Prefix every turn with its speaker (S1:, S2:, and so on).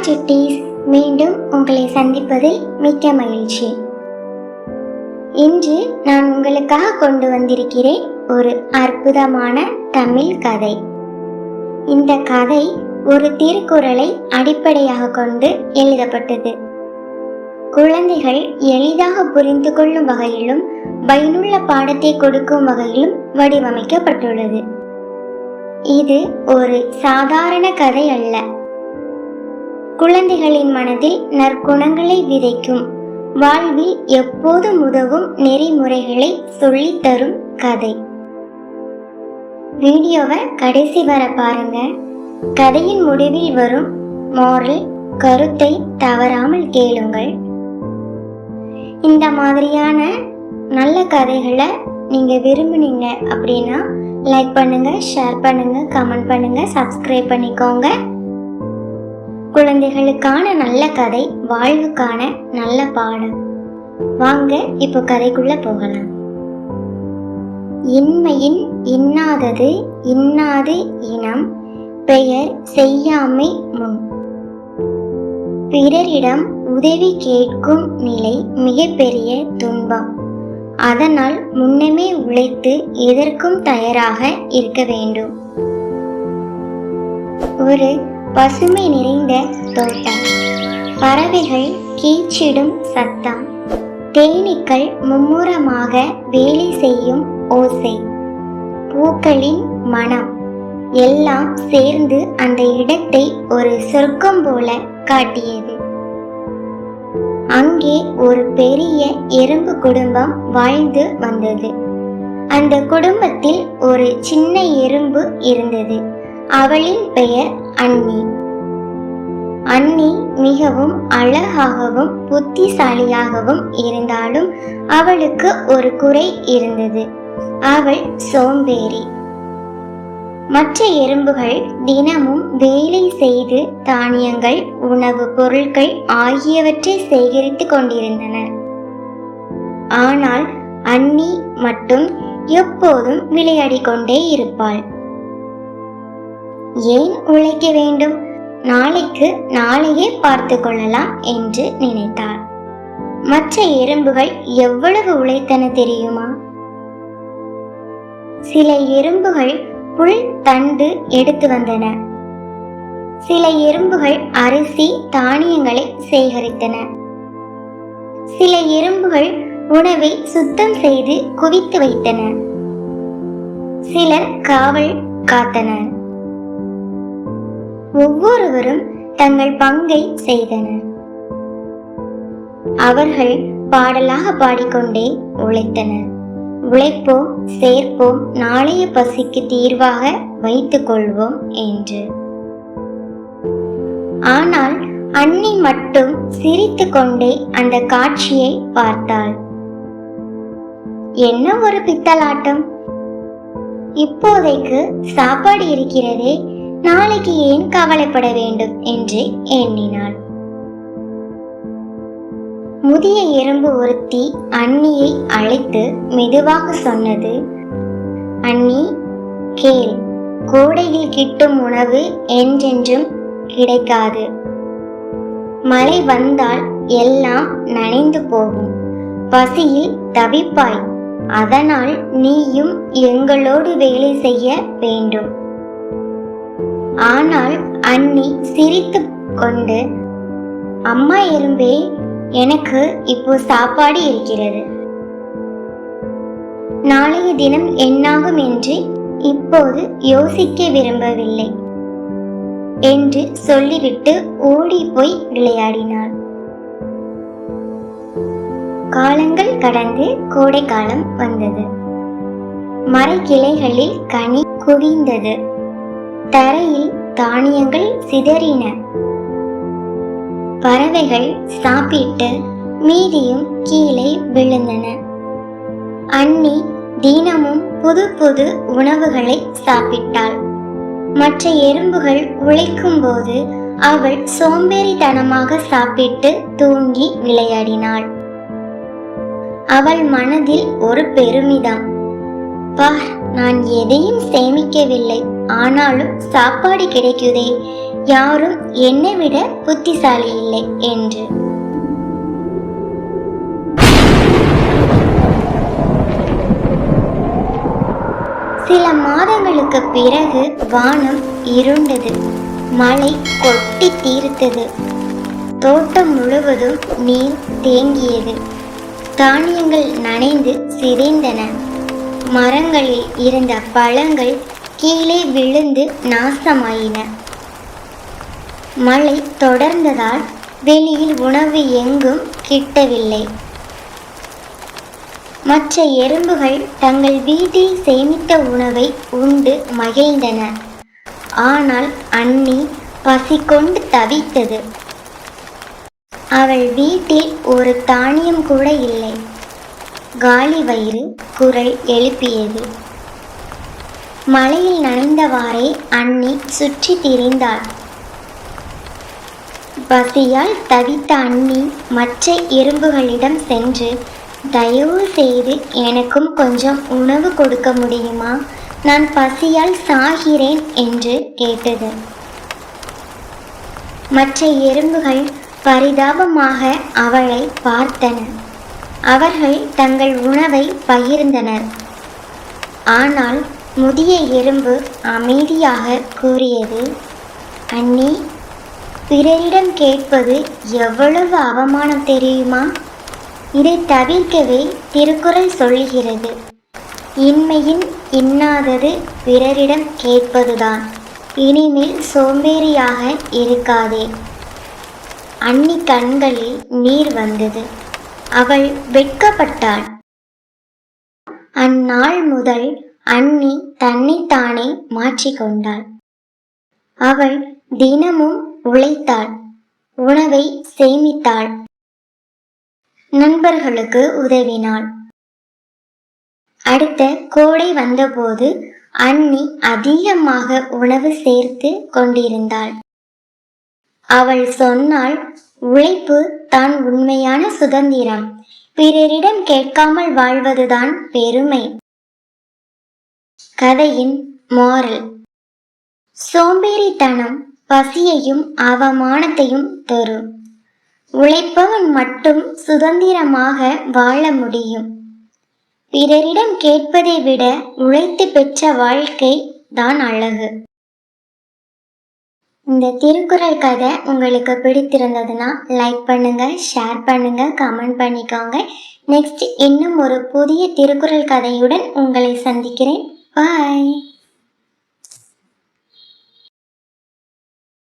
S1: Hi மீண்டும் உங்களை சந்திப்பதில் மிக்க மகிழ்ச்சி. இன்று நான் உங்களுக்காக கொண்டு வந்திருக்கிறேன் ஒரு அற்புதமான தமிழ் கதை. இந்த கதை ஒரு திருக்குறளை அடிப்படையாக கொண்டு எழுதப்பட்டது. குழந்தைகள் எளிதாக புரிந்து கொள்ளும் வகையிலும் பயனுள்ள பாடத்தை கொடுக்கும் வகையிலும் வடிவமைக்கப்பட்டுள்ளது. இது ஒரு சாதாரண கதை அல்ல. குழந்தைகளின் மனதில் நற்குணங்களை விதைக்கும். வாழ்வில் எப்போதும் உதவும் நெறிமுறைகளை சொல்லி தரும் கதை. வீடியோவை கடைசி வர பாருங்க. கதையின் முடிவில் வரும் மாரல் கருத்தை தவறாமல் கேளுங்கள். இந்த மாதிரியான நல்ல கதைகளை நீங்கள் விரும்புனீங்க அப்படின்னா லைக் பண்ணுங்கள் ஷேர் பண்ணுங்கள் கமெண்ட் பண்ணுங்கள் சப்ஸ்கிரைப் பண்ணிக்கோங்க. குழந்தைகளுக்கான நல்ல கதை வாழ்வுக்கான நல்ல பாடம். வாங்க இப்போ கதைக்குள்ள போகலாம். இன்மையின் இன்னாதது இன்னாது இனம் பெயர் செய்யாமை முன். பிறரிடம் உதவி கேட்கும் நிலை மிகப்பெரிய துன்பம். அதனால் முன்னமே உழைத்து எதற்கும் தயாராக இருக்க வேண்டும். ஒரு பசுமை நிறைந்த தோட்டம். பறவைகள் கீச்சிடும் சத்தம். தேனீக்கள் மும்முரமாக வேலை செய்யும் ஓசை. பூக்களின் மனம். எல்லாம் சேர்ந்து அந்த இடத்தை ஒரு சொர்க்கம் போல காட்டியது. அங்கே ஒரு பெரிய எறும்பு குடும்பம் வாழ்ந்து வந்தது. அந்த குடும்பத்தில் ஒரு சின்ன எறும்பு இருந்தது. அவளின் பெயர் அன்னி. அன்னி மிகவும் அழகாகவும் புத்திசாலியாகவும் இருந்தாலும் அவளுக்கு ஒரு குறை இருந்தது. அவள் சோம்பேறி. மற்ற எறும்புகள் தினமும் வேலை செய்து தானியங்கள் உணவுப் பொருட்கள் ஆகியவற்றை சேகரித்து கொண்டிருந்தனர் ஆனால் அன்னி மட்டும் எப்போதும் விளையாடிக்கொண்டே இருப்பாள். ஏன் உழைக்க வேண்டும்? நாளைக்கு நாளையே பார்த்து கொள்ளலாம் என்று நினைத்தாள் மற்ற எறும்புகள் எவ்வளவு உழைத்தன தெரியுமா? சில எறும்புகள் புல் தண்டு எடுத்து வந்தன. சில எறும்புகள் அரிசி தானியங்களை சேகரித்தன. சில எறும்புகள் உணவை சுத்தம் செய்து குவித்து வைத்தன. சிலர் காவல் காத்தனர். ஒவ்வொருவரும் தங்கள் பங்கை செய்தனர். அவர்கள் பாடலாக பாடிக்கொண்டே உழைத்தனர். உழைப்போம் சேர்ப்போம் நாளைய பசிக்கு தீர்வாக வைத்துக் கொள்வோம் என்று. ஆனால் அன்னி மட்டும் சிரித்து கொண்டே அந்த காட்சியை பார்த்தாள். என்ன ஒரு பித்தலாட்டம்? இப்போதைக்கு சாப்பாடு இருக்கிறதே நாளைக்கு ஏன் கவலைப்பட வேண்டும் என்று எண்ணினாள். முதிய எறும்பு ஒருத்தி அண்ணியை அழைத்து மெதுவாக சொன்னது அண்ணி கேள் கோடையில் கிட்டும் உணவு என்றென்றும் கிடைக்காது. மழை வந்தால் எல்லாம் நனைந்து போகும். பசியில் தவிப்பாய். அதனால் நீயும் எங்களோடு வேலை செய்ய வேண்டும். ஆனால் அண்ணி சிரித்து கொண்டு அம்மா எறும்பே எனக்கு இப்போ சாப்பாடு இருக்கிறது. நாளைய தினம் என்னாகும் என்று இப்போது யோசிக்க விரும்பவில்லை என்று சொல்லிவிட்டு ஓடி போய் விளையாடினாள். காலங்கள் கடந்து கோடை காலம் வந்தது. மரக்கிளைகளில் கனி குவிந்தது. தரையில் தானியங்கள் சிதறின. பறவைகள் சாப்பிட்டு மீதியும் கீழே விழுந்தன. அன்னி தினமும் புது புது உணவுகளை சாப்பிட்டாள். மற்ற எறும்புகள் உழைக்கும் போது அவள் சோம்பேறித்தனமாக சாப்பிட்டு தூங்கி விளையாடினாள். அவள் மனதில் ஒரு பெருமிதம். பார் நான் எதையும் சேமிக்கவில்லை. ஆனாலும் சாப்பாடு கிடைக்குதே. யாரும் என்னை விட புத்திசாலி இல்லை என்று. சில மாதங்களுக்கு பிறகு வானம் இருண்டது. மழை கொட்டி தீர்த்தது. தோட்டம் முழுவதும் நீர் தேங்கியது. தானியங்கள் நனைந்து சிதைந்தன. மரங்களில் இருந்த பழங்கள் கீழே விழுந்து நாசமாயின. மழை தொடர்ந்ததால் வெளியில் உணவு எங்கும் கிட்டவில்லை. மற்ற எறும்புகள் தங்கள் வீட்டில் சேமித்த உணவை உண்டு மகிழ்ந்தன. ஆனால் அண்ணி பசி கொண்டு தவித்தது. அவள் வீட்டில் ஒரு தானியம் கூட இல்லை. காலி வயிறு குரல் எழுப்பியது. மலையில் நனைந்தவாறே அண்ணி சுற்றி திரிந்தாள். பசியால் தவித்த அண்ணி மற்ற எறும்புகளிடம் சென்று தயவு செய்து எனக்கும் கொஞ்சம் உணவு கொடுக்க முடியுமா? நான் பசியால் சாகிறேன் என்று கேட்டது. மற்ற எறும்புகள் பரிதாபமாக அவளை பார்த்தன. அவர்கள் தங்கள் உணவை பகிர்ந்தனர். ஆனால் முதிய எறும்பு அமைதியாக கூறியது அண்ணி பிறரிடம் கேட்பது எவ்வளவு அவமானம் தெரியுமா? இதை தவிர்க்கவே திருக்குறள் சொல்கிறது இன்மையின் இன்னாதது பிறரிடம் கேட்பதுதான். இனிமேல் சோம்பேறியாக இருக்காதே அன்னி கண்களில் நீர் வந்தது. அவள் வெட்கப்பட்டாள். அந்நாள் முதல் அண்ணி தன்னைத்தானே மாற்றிக்கொண்டாள் அவள் தினமும் உழைத்தாள் உணவை சேமித்தாள் நண்பர்களுக்கு உதவினாள். அடுத்த கோடை வந்தபோது அண்ணி அதிகமாக உணவு சேர்த்து கொண்டிருந்தாள். அவள் சொன்னாள் உழைப்பு தான் உண்மையான சுதந்திரம். பிறரிடம் கேட்காமல் வாழ்வதுதான் பெருமை. கதையின் மாறல் சோம்பேறித்தனம் பசியையும் அவமானத்தையும் தரும் உழைப்பவன் மட்டும் சுதந்திரமாக வாழ முடியும். பிறரிடம் கேட்பதை விட உழைத்து பெற்ற வாழ்க்கை தான் அழகு. இந்த திருக்குறள் கதை உங்களுக்கு பிடித்திருந்ததுன்னா லைக் பண்ணுங்க ஷேர் பண்ணுங்க கமெண்ட் பண்ணிக்கோங்க. நெக்ஸ்ட் இன்னும் ஒரு புதிய திருக்குறள் கதையுடன் உங்களை சந்திக்கிறேன். பாய்